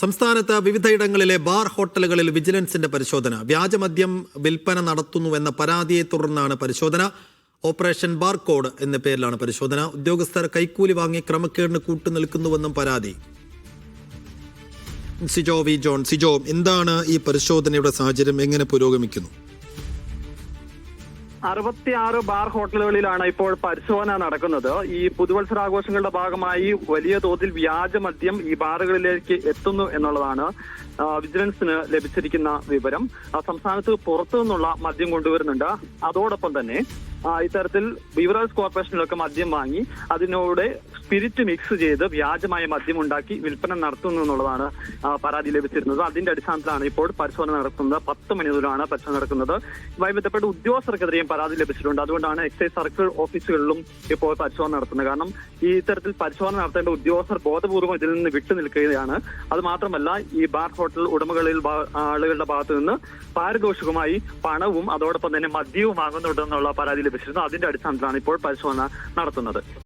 സംസ്ഥാനത്ത് വിവിധയിടങ്ങളിലെ ബാർ ഹോട്ടലുകളിൽ വിജിലൻസിന്റെ പരിശോധന. വ്യാജമദ്യം വിൽപ്പന നടത്തുന്നുവെന്ന പരാതിയെ തുടർന്നാണ് പരിശോധന. ഓപ്പറേഷൻ ബാർകോഡ് എന്ന പേരിലാണ് പരിശോധന. ഉദ്യോഗസ്ഥർ കൈക്കൂലി വാങ്ങി ക്രമക്കേടിന് കൂട്ടുനിൽക്കുന്നുവെന്നും പരാതി. സിജോ വി ജോൺ സിജോ എന്താണ് ഈ പരിശോധനയുടെ സാഹചര്യം? എങ്ങനെ പുരോഗമിക്കുന്നു? അറുപത്തിയാറ് ബാർ ഹോട്ടലുകളിലാണ് ഇപ്പോൾ പരിശോധന നടക്കുന്നത്. ഈ പുതുവത്സരാഘോഷങ്ങളുടെ ഭാഗമായി വലിയ തോതിൽ വ്യാജമദ്യം ഈ ബാറുകളിലേക്ക് എത്തുന്നു എന്നുള്ളതാണ് വിജിലൻസിന് ലഭിച്ചിരിക്കുന്ന വിവരം. സംസ്ഥാനത്ത് പുറത്തു നിന്നുള്ള മദ്യം കൊണ്ടുവരുന്നുണ്ട്. അതോടൊപ്പം തന്നെ ഇത്തരത്തിൽ ബീവറേജ് കോർപ്പറേഷനിലൊക്കെ മദ്യം വാങ്ങി അതിനോട് സ്പിരിറ്റ് മിക്സ് ചെയ്ത് വ്യാജമായ മദ്യം ഉണ്ടാക്കി വിൽപ്പന നടത്തുന്നു എന്നുള്ളതാണ് പരാതി ലഭിച്ചിരുന്നത്. അതിന്റെ അടിസ്ഥാനത്തിലാണ് ഇപ്പോൾ പരിശോധന നടക്കുന്നത്. പത്ത് മണി പരിശോധന നടക്കുന്നത്. ഇതുമായി ബന്ധപ്പെട്ട് ഉദ്യോഗസ്ഥർക്കെതിരെയും പരാതി ലഭിച്ചിട്ടുണ്ട്. അതുകൊണ്ടാണ് എക്സൈസ് സർക്കിൾ ഓഫീസുകളിലും ഇപ്പോൾ പരിശോധന നടത്തുന്നത്. കാരണം ഈ ഇത്തരത്തിൽ പരിശോധന നടത്തേണ്ട ഉദ്യോഗസ്ഥർ ബോധപൂർവം ഇതിൽ നിന്ന് വിട്ടു നിൽക്കുകയാണ്. അത് മാത്രമല്ല ഈ ബാർ ഹോട്ടൽ ഉടമകളിൽ ആളുകളുടെ ഭാഗത്തു നിന്ന് പാരിതോഷികമായി പണവും അതോടൊപ്പം തന്നെ മദ്യവും വാങ്ങുന്നുണ്ടെന്നുള്ള പരാതി ലഭിച്ചിരുന്നു. അതിന്റെ അടിസ്ഥാനത്തിലാണ് ഇപ്പോൾ പരിശോധന നടത്തുന്നത്.